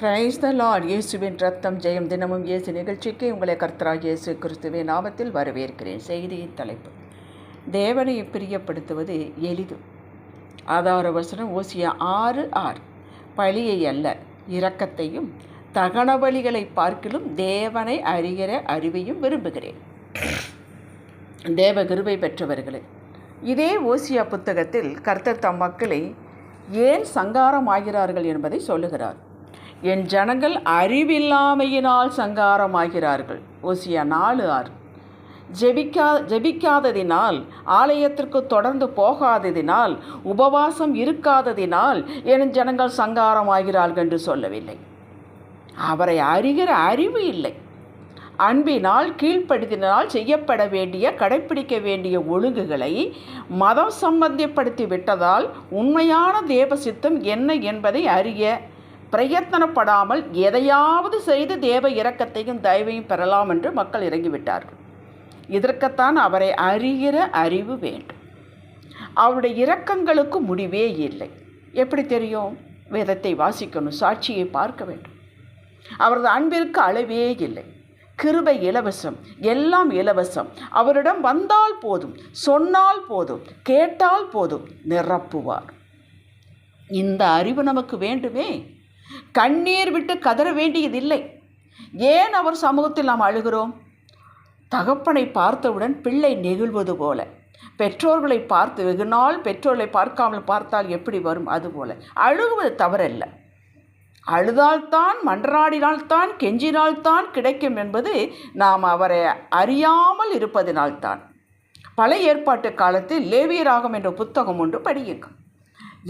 Praise the Lord இயேசுவின் ரத்தம் ஜெயம் தினமும் இயேசு நிகழ்ச்சிக்கு உங்களை கர்த்தராக இயேசு கிறிஸ்துவின் நாமத்தில் வரவேற்கிறேன். செய்தியின் தலைப்பு. தேவனை பிரியப்படுத்துவது எளிது. ஆதார வசனம் ஓசியா ஆறு ஆறு. பழியை அல்ல இரக்கத்தையும் தகன வழிகளை பார்க்கிலும் தேவனை அறிகிற அறிவையும் விரும்புகிறேன். தேவ கிருபை பெற்றவர்களே இதே ஓசியா புத்தகத்தில் கர்த்தர் தம் மக்களை ஏன் சங்காரம் ஆகிறார்கள் என்பதை சொல்லுகிறார். என் ஜனங்கள் அறிவில்லாமையினால் சங்காரமாகிறார்கள். ஓசியா நாலு ஆறு. ஜெபிக்கா ஜெபிக்காததினால் ஆலயத்திற்கு தொடர்ந்து போகாததினால் உபவாசம் இருக்காததினால் என் ஜனங்கள் சங்காரமாகிறார்கள் என்று சொல்லவில்லை. அவரை அறிகிற அறிவு இல்லை. அன்பினால் கீழ்ப்படுத்தினால் செய்யப்பட வேண்டிய கடைப்பிடிக்க வேண்டிய ஒழுங்குகளை மதம் சம்பந்தப்படுத்தி விட்டதால் உண்மையான தேவசித்தம் என்ன என்பதை அறிய பிரயத்தனப்படாமல் எதையாவது செய்து தேவ இரக்கத்தையும் தயவையும் பெறலாம் என்று மக்கள் இறங்கிவிட்டார்கள். இதற்குத்தான் அவரை அறிகிற அறிவு வேண்டும். அவருடைய இரக்கங்களுக்கு முடிவே இல்லை. எப்படி தெரியும்? வேதத்தை வாசிக்கணும் சாட்சியை பார்க்க வேண்டும். அவரது அன்பிற்கு அளவே இல்லை. கிருபை இலவசம் எல்லாம் இலவசம். அவரிடம் வந்தால் போதும் சொன்னால் போதும் கேட்டால் போதும் நிரப்புவார். இந்த அறிவு நமக்கு வேண்டுமே? கண்ணீர் விட்டு கதற வேண்டியதில்லை. ஏன் அவர் சமூகத்தில் நாம் அழுகிறோம்? தகப்பனை பார்த்தவுடன் பிள்ளை நெகிழ்வது போல. பெற்றோர்களை பார்த்து வெகு நாள் பெற்றோர்களை பார்க்காமல் பார்த்தால் எப்படி வரும் அதுபோல அழுகுவது தவறல்ல. அழுதால்தான் மன்றாடினால்தான் கெஞ்சினால்தான் கிடைக்கும் என்பது நாம் அவரை அறியாமல் இருப்பதினால்தான். பழைய ஏற்பாட்டு காலத்தில் லேவியராகம் என்ற புத்தகம் ஒன்று படியுங்கள்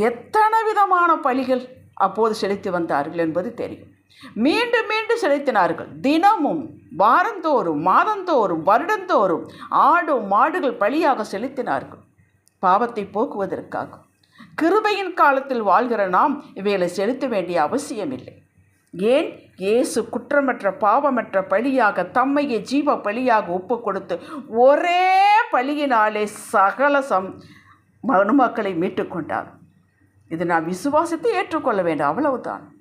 எத்தனை விதமான பலிகள் அப்போது செலுத்தி வந்தார்கள் என்பது தெரியும். மீண்டும் மீண்டும் செலுத்தினார்கள். தினமும் வாரந்தோறும் மாதந்தோறும் வருடந்தோறும் ஆடும் மாடுகள் பலியாக செலுத்தினார்கள். பாவத்தை போக்குவதற்காக. கிருபையின் காலத்தில் வாழ்கிற நாம் இவைகளை செலுத்த வேண்டிய அவசியமில்லை. ஏன்? இயேசு குற்றமற்ற பாவமற்ற பலியாக தம்மையே ஜீவ பலியாக ஒப்பு கொடுத்து ஒரே பலியினாலே சகல சம் மனுமக்களை மீட்டுக்கொண்டார் இது நான் விசுவாசத்தை ஏற்றுக்கொள்ள வேண்டும் அவ்வளவுதான்.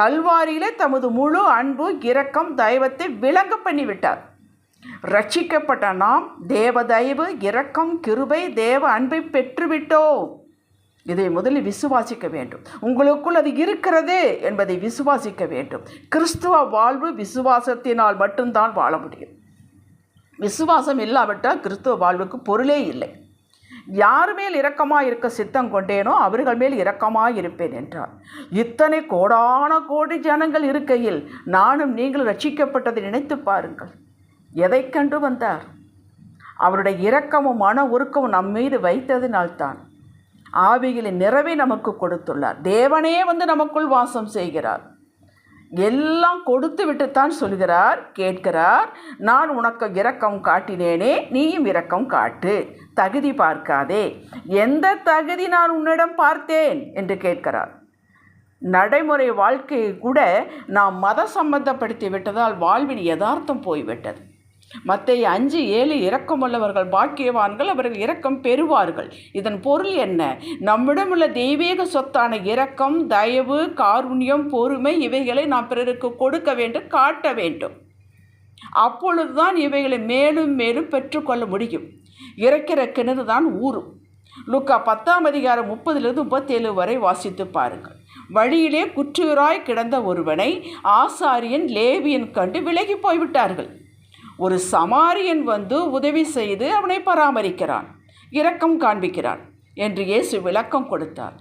கல்வாரியிலே தமது முழு அன்பு இரக்கம் தெய்வத்தை விளங்க பண்ணிவிட்டார். ரட்சிக்கப்பட்ட நாம் தேவ தயவு இரக்கம் கிருபை தேவ அன்பை பெற்றுவிட்டோம். இதை முதலில் விசுவாசிக்க வேண்டும். உங்களுக்குள் அது இருக்கிறது என்பதை விசுவாசிக்க வேண்டும். கிறிஸ்துவ வாழ்வு விசுவாசத்தினால் மட்டும்தான் வாழ முடியும். விசுவாசம் இல்லாவிட்டால் கிறிஸ்துவ வாழ்வுக்கு பொருளே இல்லை. யார் மேல் இரக்கமாக இருக்க சித்தம் கொண்டேனோ அவர்கள் மேல் இரக்கமாக இருப்பேன் என்றார். இத்தனை கோடான கோடி ஜனங்கள் இருக்கையில் நானும் நீங்கள் ரட்சிக்கப்பட்டதை நினைத்து பாருங்கள். எதை கண்டு வந்தார்? அவருடைய இரக்கமும் மன உருக்கமும் நம் மீது வைத்ததினால்தான் ஆவிகளின் நிறைவை நமக்கு கொடுத்துள்ளார். தேவனே வந்து நமக்குள் வாசம் செய்கிறார். எல்லாம் கொடுத்து விட்டுத்தான் சொல்கிறார் கேட்கிறார் நான் உனக்கு இரக்கம் காட்டினேனே நீயும் இரக்கம் காட்டு தகுதி பார்க்காதே எந்த தகுதி நான் உன்னிடம் பார்த்தேன்? என்று கேட்கிறார். நடைமுறை வாழ்க்கையை கூட நாம் மத சம்பந்தப்படுத்தி விட்டதால் வாழ்வின் யதார்த்தம் போய்விட்டது. மற்ற அஞ்சு ஏழு இரக்கமுள்ளவர்கள் பாக்கியவான்கள் அவர்கள் இரக்கம் பெறுவார்கள். இதன் பொருள் என்ன? நம்மிடமுள்ள தெய்வீக சொத்தான இரக்கம் தயவு காருண்யம் பொறுமை இவைகளை நாம் பிறருக்கு கொடுக்க வேண்டும் காட்ட வேண்டும். அப்பொழுதுதான் இவைகளை மேலும் மேலும் பெற்றுக்கொள்ள முடியும். இறக்கிற கிணறு தான் ஊறும். லுக்கா பத்தாம் அதிகாரம் முப்பதிலிருந்து முப்பத்தேழு வரை வாசித்து பாருங்கள். வழியிலே குற்றுயிராய் கிடந்த ஒருவனை ஆசாரியன் லேவியன் கண்டு விலகி போய்விட்டார்கள். ஒரு சமாரியன் வந்து உதவி செய்து அவனை பராமரிக்கிறான் இரக்கம் காண்பிக்கிறான் என்று இயேசு விளக்கம் கொடுத்தார்.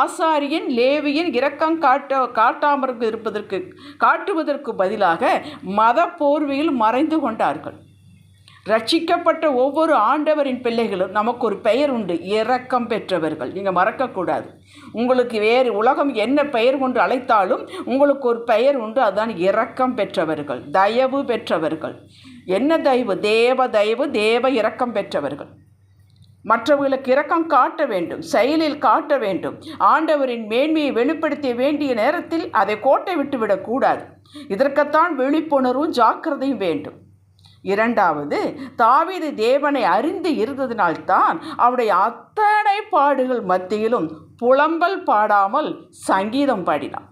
ஆசாரியன் லேவியின் இரக்கம் காட்ட காட்டாமல் இருப்பதற்கு காட்டுவதற்கு பதிலாக மத போர்வையில் மறைந்து கொண்டார்கள். ரட்சிக்கப்பட்ட ஒவ்வொரு ஆண்டவரின் பிள்ளைகளும் நமக்கு ஒரு பெயர் உண்டு இரக்கம் பெற்றவர்கள். நீங்கள் மறக்கக்கூடாது. உங்களுக்கு வேறு உலகம் என்ன பெயர் கொண்டு அழைத்தாலும் உங்களுக்கு ஒரு பெயர் உண்டு அதுதான் இரக்கம் பெற்றவர்கள் தயவு பெற்றவர்கள். என்ன தயவு தேவ தயவு தேவ இரக்கம் பெற்றவர்கள். மற்றவர்களுக்கு இரக்கம் காட்ட வேண்டும் செயலில் காட்ட வேண்டும். ஆண்டவரின் மேன்மையை வெளிப்படுத்த வேண்டிய நேரத்தில் அதை கோட்டை விட்டுவிடக்கூடாது இதற்குத்தான் விழிப்புணர்வும் ஜாக்கிரதையும் வேண்டும். இரண்டாவது தாவீது தேவனை அறிந்து இருந்ததினால்தான் அவருடைய அத்தனை பாடுகள் மத்தியிலும் புலம்பல் பாடாமல் சங்கீதம் பாடினான்.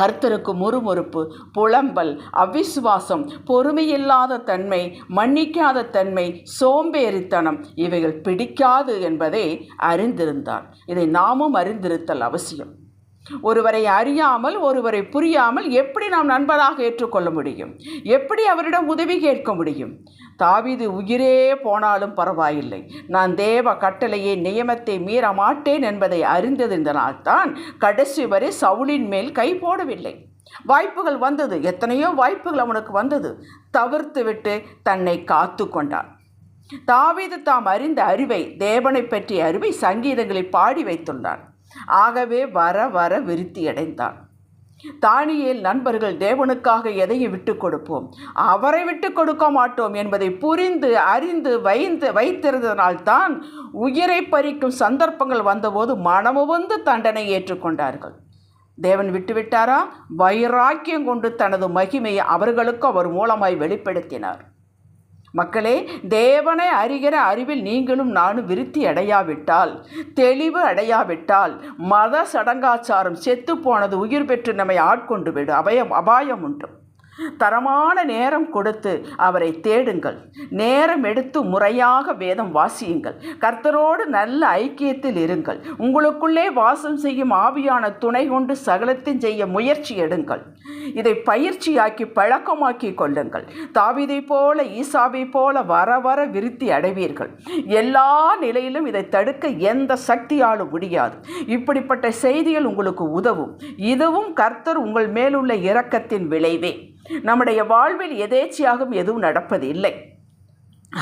கர்த்தருக்கு முறுமுறுப்பு புலம்பல் அவிசுவாசம் பொறுமையில்லாத தன்மை மன்னிக்காத தன்மை சோம்பேறித்தனம் இவைகள் பிடிக்காது என்பதை அறிந்திருந்தார் இதை நாமும் அறிந்திருத்தல் அவசியம். ஒருவரை அறியாமல் ஒருவரை புரியாமல் எப்படி நாம் நண்பராக ஏற்றுக்கொள்ள முடியும்? எப்படி அவரிடம் உதவி கேட்க முடியும்? தாவிது உயிரே போனாலும் பரவாயில்லை. நான் தேவ கட்டளையை நியமத்தை மீற மாட்டேன் என்பதை அறிந்ததினால்தான் கடைசி வரை சவுளின் மேல் கை போடவில்லை. வாய்ப்புகள் வந்தது. எத்தனையோ வாய்ப்புகள் அவனுக்கு வந்தது. தவிர்த்து விட்டு தன்னை காத்து கொண்டான். தாவீது தாம் அறிந்த அறிவை தேவனை பற்றிய அறிவை சங்கீதங்களில் பாடி வைத்துள்ளான். ஆகவே வர வர விருத்தி அடைந்தான் தானியேல் நண்பர்கள் தேவனுக்காக எதையும் விட்டு கொடுப்போம். அவரை விட்டு கொடுக்க மாட்டோம் என்பதை புரிந்து அறிந்து வைந்து வைத்திருந்ததனால்தான் உயிரை பறிக்கும் சந்தர்ப்பங்கள் வந்தபோது மனமுவந்து தண்டனை ஏற்றுக்கொண்டார்கள் தேவன் விட்டுவிட்டாரா வைராக்கியம் கொண்டு தனது மகிமையை அவர்களுக்கு அவர் மூலமாய் வெளிப்படுத்தினார். மக்களே தேவனை அறிகிற அறிவில் நீங்களும் நானும் விருத்தி அடையாவிட்டால் தெளிவு அடையாவிட்டால் மத சடங்காச்சாரம் செத்து போனது உயிர் பெற்று நம்மை ஆட்கொண்டு விடும் அபயம் அபாயம் உண்டு. தரமான நேரம் கொடுத்து அவரை தேடுங்கள். நேரம் எடுத்து முறையாக வேதம் வாசியுங்கள். கர்த்தரோடு நல்ல ஐக்கியத்தில் இருங்கள். உங்களுக்குள்ளே வாசம் செய்யும் ஆவியான துணை கொண்டு சகலத்தையும் செய்ய முயற்சி எடுங்கள். இதை பயிற்சியாக்கி பழக்கமாக்கி கொள்ளுங்கள். தாவிதை போல ஈசாவை போல வர வர விருத்தி அடைவீர்கள். எல்லா நிலையிலும் இதை தடுக்க எந்த சக்தியாலும் முடியாது. இப்படிப்பட்ட செய்திகள் உங்களுக்கு உதவும். இதுவும் கர்த்தர் உங்கள் மேலுள்ள இரக்கத்தின் விளைவே. நம்முடைய வாழ்வில் எதேச்சியாகவும் எதுவும் நடப்பது இல்லை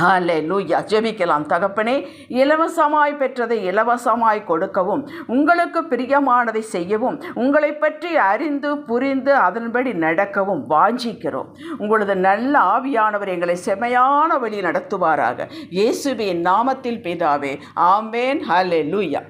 ஹாலே லூயா ஜெபிக்கலாம். தகப்பனே இலவசமாய் பெற்றதை இலவசமாய் கொடுக்கவும் உங்களுக்கு பிரியமானதை செய்யவும் உங்களை பற்றி அறிந்து புரிந்து அதன்படி நடக்கவும் வாஞ்சிக்கிறோம். உங்களது நல்ல ஆவியானவர் எங்களை செமையான வழி நடத்துவாராக. இயேசுவின் நாமத்தில் பிதாவே ஆமேன். ஹலே லூயா